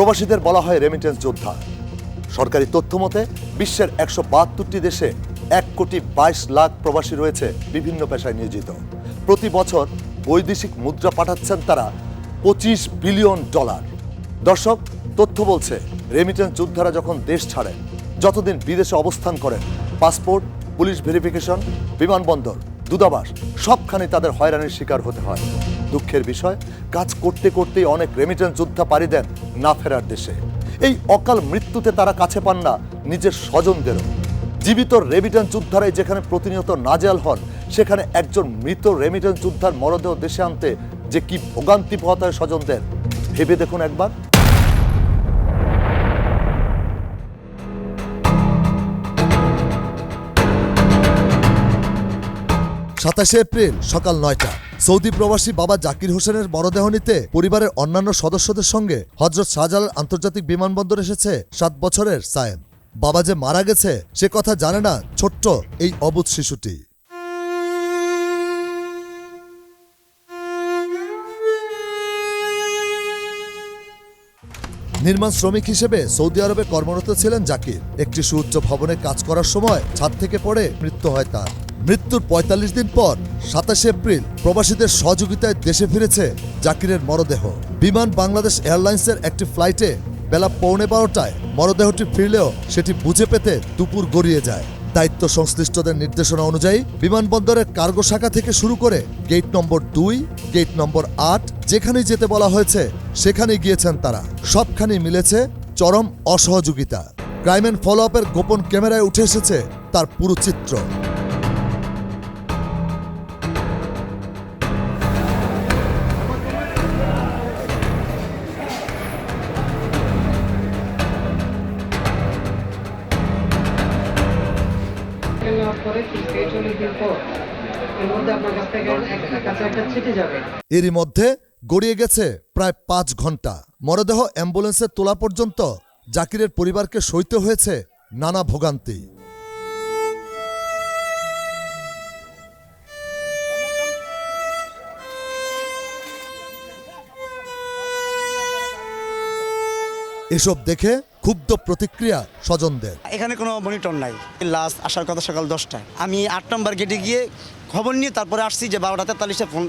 প্রবাসীদের বলা হয় রেমিটেন্স যোদ্ধা। সরকারি তথ্য মতে, বিশ্বের একশো বাহাত্তরটি দেশে এক কোটি বাইশ লাখ প্রবাসী রয়েছে বিভিন্ন পেশায় নিয়োজিত। প্রতি বছর বৈদেশিক মুদ্রা পাঠাচ্ছেন তারা পঁচিশ বিলিয়ন ডলার। দর্শক, তথ্য বলছে রেমিটেন্স যোদ্ধারা যখন দেশ ছাড়েন, যতদিন বিদেশে অবস্থান করেন, পাসপোর্ট, পুলিশ ভেরিফিকেশন, বিমানবন্দর দূতাবাস, সবখানে তাদের হয়রানির শিকার হতে হয়। দুঃখের বিষয়, কাজ করতে করতেই অনেক রেমিটেন্স যোদ্ধা পাড়ি দেন না ফেরার দেশে। এই অকাল মৃত্যুতে তারা কাছে পান না নিজের স্বজনদেরও। জীবিত রেমিটেন্স যোদ্ধারাই যেখানে প্রতিনিয়ত নাজেয়াল হন, সেখানে একজন মৃত রেমিটেন্স যোদ্ধার মরদেহ দেশে আনতে যে কি ভোগান্তি পোহাতে স্বজনদের, ভেবে দেখুন একবার। সাতাশে এপ্রিল সকাল নয়টা। সৌদি প্রবাসী বাবা জাকির হোসেনের মরদেহ নিতে পরিবারের অন্যান্য সদস্যদের সঙ্গে হজরত শাহজালাল আন্তর্জাতিক বিমানবন্দর এসেছে সাত বছরের সায়েম। বাবা যে মারা গেছে, সে কথা জানে না ছোট্ট এই অবুধ শিশুটি। নির্মাণ শ্রমিক হিসেবে সৌদি আরবে কর্মরত ছিলেন জাকির। একটি সুউচ্চ ভবনে কাজ করার সময় ছাদ থেকে পড়ে মৃত্যু হয় তার। মৃত্যুর ৪৫ দিন পর সাতাশে এপ্রিল প্রবাসীদের সহযোগিতায় দেশে ফিরেছে জাকিরের মরদেহ। বিমান বাংলাদেশ এয়ারলাইন্সের একটি ফ্লাইটে বেলা পৌনে বারোটায় মরদেহটি ফিরলেও সেটি বুঝে পেতে দুপুর গড়িয়ে যায়। দায়িত্ব সংশ্লিষ্টদের নির্দেশনা অনুযায়ী বিমানবন্দরের কার্গো শাখা থেকে শুরু করে গেট নম্বর দুই, গেট নম্বর আট, যেখানেই যেতে বলা হয়েছে, সেখানেই গিয়েছেন তারা। সবখানেই মিলেছে চরম অসহযোগিতা। ক্রাইম অ্যান্ড ফলো আপের গোপন ক্যামেরায় উঠে এসেছে তার পুরো চিত্র। এরই মধ্যে গড়িয়ে গেছে প্রায় পাঁচ ঘণ্টা। মরদেহ অ্যাম্বুলেন্সে তোলা পর্যন্ত জাকিরের পরিবারকে সইতে হয়েছে নানা ভোগান্তি। এসব দেখে ক্ষুব্ধ প্রতিক্রিয়া স্বজনদের। এখানে কোনো মনিটর নাই। লাস্ট আসার কথা সকাল দশটায়। আমি আট নম্বর গেটে গিয়ে খবর নিয়ে তারপরে আসছি যে বারোটা তেতাল্লিশে ফোন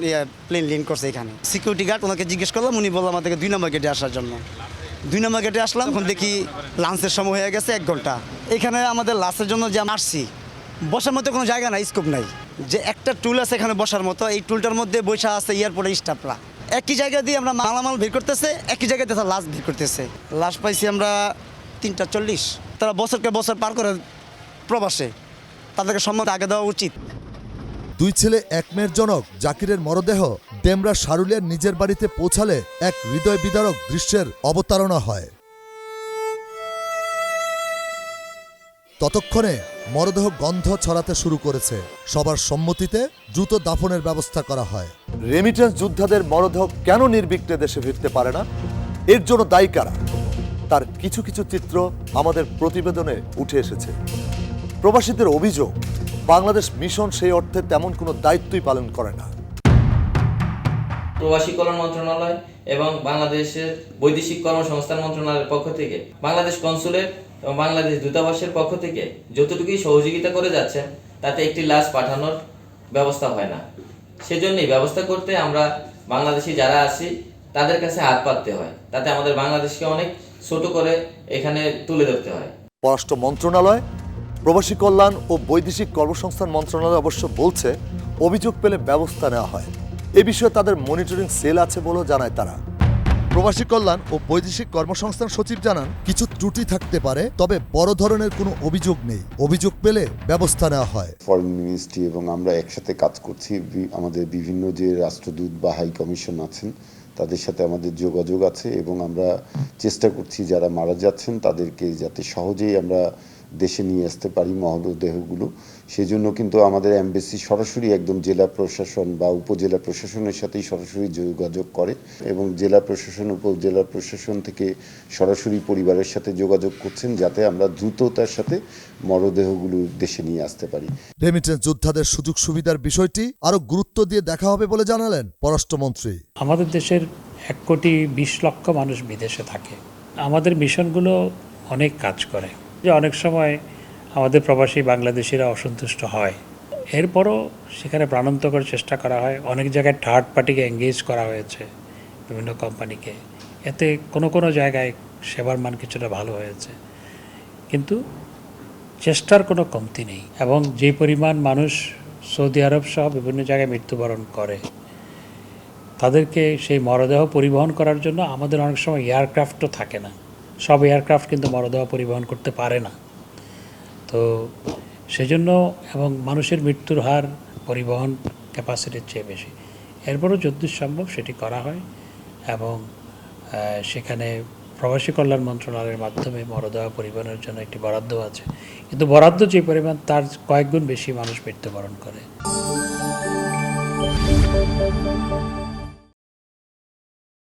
প্লেন লিন করছে এখানে। সিকিউরিটি গার্ড ওনাকে জিজ্ঞেস করলাম, উনি বললাম আমাদেরকে দুই নম্বর গেটে আসার জন্য। দুই নম্বর গেটে আসলাম, এখন দেখি লাঞ্চের সময় হয়ে গেছে এক ঘণ্টা। এখানে আমাদের লাঞ্চের জন্য যে আসছি, বসার মতো কোনো জায়গা নাই স্কোপ নাই। যে একটা টুল আছে এখানে বসার মতো, এই টুলটার মধ্যে বসা আছে এয়ারপোর্টের স্টাফরা একই জায়গা দিয়ে আমরা মালামাল ভিড় করতেছে, একই জায়গাতে তারা লাশ ভিড় করতেছে। লাশ পাইছি আমরা তিনটা চল্লিশ। তারা বছরকে বছর পার করে প্রবাসে। তাদেরকে সম্মত আগে দেওয়া উচিত। দুই ছেলে, এক মেয়ের জনক জাকিরের মরদেহ ডেমরা সারুলিয়ার নিজের বাড়িতে পৌঁছালে এক হৃদয় বিদারক দৃশ্যের অবতারণা হয়। ততক্ষণে মরদেহ গন্ধ ছড়াতে শুরু করেছে। সবার সম্মতিতে দ্রুত দাফনের ব্যবস্থা করা হয়। রেমিটেন্স যোদ্ধাদের মরদেহ কেন নির্বিঘ্নে দেশে ফিরতে পারে না? এর জন্য দায়ী কারা? তার কিছু কিছু চিত্র আমাদের প্রতিবেদনে উঠে এসেছে। প্রবাসীদের অভিযোগ, বাংলাদেশ মিশন সেই অর্থে তেমন কোনো দায়িত্বই পালন করে না। প্রবাসী কল্যাণ মন্ত্রণালয় এবং বাংলাদেশের বৈদেশিক কর্মসংস্থান মন্ত্রণালয়ের পক্ষ থেকে, বাংলাদেশ কনসুলেট এবং বাংলাদেশ দূতাবাসের পক্ষ থেকে যতটুকুই সহযোগিতা করে যাচ্ছেন, তাতে একটি লাশ পাঠানোর ব্যবস্থা হয় না। সেজন্যই ব্যবস্থা করতে আমরা বাংলাদেশি যারা আছি, তাদের কাছে হাত পাততে হয়। তাতে আমাদের বাংলাদেশকে অনেক ছোট করে এখানে তুলে ধরতে হয়। পররাষ্ট্র মন্ত্রণালয়, প্রবাসী কল্যাণ ও বৈদেশিক কর্মসংস্থান মন্ত্রণালয় অবশ্য বলছে, অভিযোগ পেলে ব্যবস্থা নেওয়া হয়। এ বিষয়ে তাদের মনিটরিং সেল আছে বলেও জানায় তারা। প্রবাসী কল্যাণ ও বৈদেশিক কর্মসংস্থান সচিব জানান, কিছু ত্রুটি থাকতে পারে, তবে বড় ধরনের কোনো অভিযোগ নেই। অভিযোগ পেলে ব্যবস্থা নেওয়া হয়। ফরেন মিনিস্ট্রি এবং আমরা একসাথে কাজ করছি। আমাদের বিভিন্ন যে রাষ্ট্রদূত বা হাই কমিশন আছেন, তাদের সাথে আমাদের যোগাযোগ আছে এবং আমরা চেষ্টা করছি যারা মারা যাচ্ছেন, তাদেরকে যাতে সহজেই আমরা দেশে নিয়ে আসতে পারি মরদেহগুলো সেই জন্য কিন্তু আমাদের এমবেসি সরাসরি একদম জেলা প্রশাসন বা উপজেলা প্রশাসনের সাথেই সরাসরি যোগাযোগ করে এবং জেলা প্রশাসন উপজেলা প্রশাসন থেকে সরাসরি পরিবারের সাথে যোগাযোগ করছেন যাতে আমরা দ্রুততার সাথে মরদেহগুলো দেশে নিয়ে আসতে পারি। রেমিটেন্স যোদ্ধাদের সুযোগ সুবিধার বিষয়টি আরও গুরুত্ব দিয়ে দেখা হবে বলে জানালেন পররাষ্ট্রমন্ত্রী। আমাদের দেশের এক কোটি বিশ লক্ষ মানুষ বিদেশে থাকে। আমাদের মিশনগুলো অনেক কাজ করে। যে অনেক সময় আমাদের প্রবাসী বাংলাদেশিরা অসন্তুষ্ট হয়। এরপরও সেখানে প্রাণান্তকর চেষ্টা করা হয়। অনেক জায়গায় থার্ড পার্টিকে এঙ্গেজ করা হয়েছে বিভিন্ন কোম্পানিকে এতে কোনো কোনো জায়গায় সেবার মান কিছুটা ভালো হয়েছে। কিন্তু চেষ্টার কোনো কমতি নেই এবং যে পরিমাণ মানুষ সৌদি আরব সহ বিভিন্ন জায়গায় মৃত্যুবরণ করে, তাদেরকে সেই মরদেহ পরিবহন করার জন্য আমাদের অনেক সময় এয়ারক্রাফটও থাকে না। সব এয়ারক্রাফট কিন্তু মরদেহ পরিবহন করতে পারে না। তো সেজন্য এবং মানুষের মৃত্যুর হার পরিবহন ক্যাপাসিটির চেয়ে বেশি। এরপরও যদ্দূর সম্ভব সেটি করা হয় এবং সেখানে প্রবাসী কল্যাণ মন্ত্রণালয়ের মাধ্যমে মরদেহ পরিবহনের জন্য একটি বরাদ্দ আছে। কিন্তু বরাদ্দ যে পরিমাণ তার কয়েকগুণ বেশি মানুষ মৃত্যুবরণ করে।